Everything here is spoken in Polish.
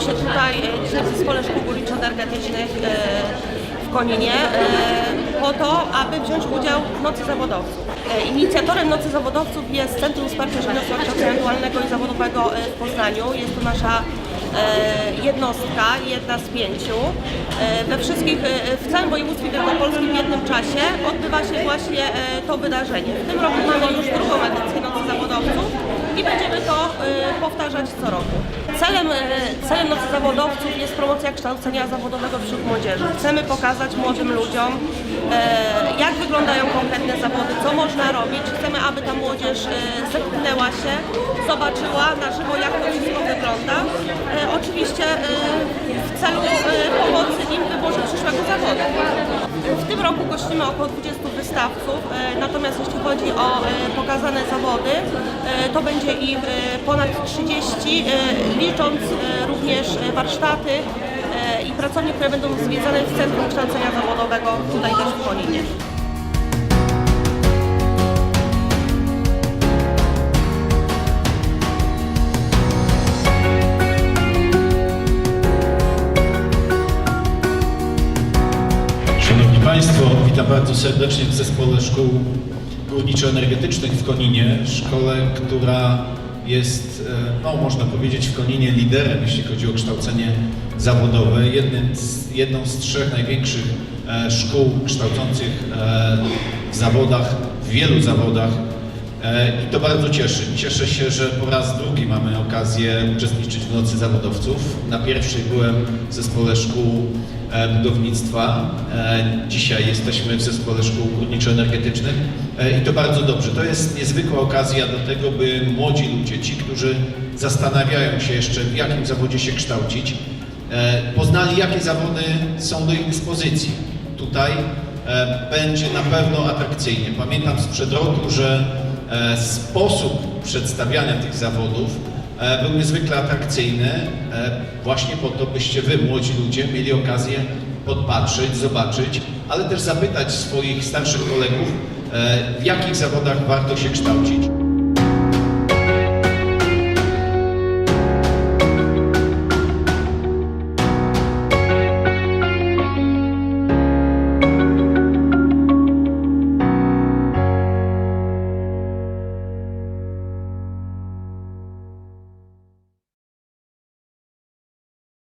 dzisiaj w Zespole Szkół Górniczo-Energetycznych e, w Koninie e, po to, aby wziąć udział w Nocy Zawodowców. E, Inicjatorem Nocy Zawodowców jest Centrum Wsparcia Szkolnictwa Kształcenia Dualnego i Zawodowego e, w Poznaniu. Jest to nasza e, jednostka, jedna z pięciu. E, We wszystkich, e, w całym województwie wielkopolskim w jednym czasie odbywa się właśnie e, to wydarzenie. W tym roku mamy już drugą edycję Nocy Zawodowców powtarzać co roku. Celem, e, celem Nocy Zawodowców jest promocja kształcenia zawodowego wśród młodzieży. Chcemy pokazać młodym ludziom, e, jak wyglądają konkretne zawody, co można robić. Chcemy, aby ta młodzież e, zetknęła się, zobaczyła na żywo, jak to wszystko wygląda. Oczywiście w celu pomocy im w wyborze przyszłego zawodu. W tym roku gościmy około 20 e, natomiast jeśli chodzi o e, pokazane zawody, e, to będzie ich ponad 30, e, licząc również warsztaty i pracownie, które będą zwiedzane w Centrum Kształcenia Zawodowego tutaj też w Koninie. Państwo, witam bardzo serdecznie w Zespole Szkół Górniczo-Energetycznych w Koninie, szkole, która jest, e, no można powiedzieć, w Koninie liderem, jeśli chodzi o kształcenie zawodowe, jednym z, jedną z trzech największych e, szkół kształcących e, w zawodach, w wielu zawodach I to bardzo cieszy. Cieszę się, że po raz drugi mamy okazję uczestniczyć w Nocy Zawodowców. Na pierwszej byłem w Zespole Szkół e, Budownictwa. E, Dzisiaj jesteśmy w Zespole Szkół Górniczo-Energetycznych E, i to bardzo dobrze. To jest niezwykła okazja do tego, by młodzi ludzie, ci, którzy zastanawiają się jeszcze w jakim zawodzie się kształcić, e, poznali jakie zawody są do ich dyspozycji. Tutaj e, będzie na pewno atrakcyjnie. Pamiętam sprzed roku, że e, sposób przedstawiania tych zawodów e, był niezwykle atrakcyjny, e, właśnie po to, byście wy, młodzi ludzie, mieli okazję podpatrzeć, zobaczyć, ale też zapytać swoich starszych kolegów, e, w jakich zawodach warto się kształcić.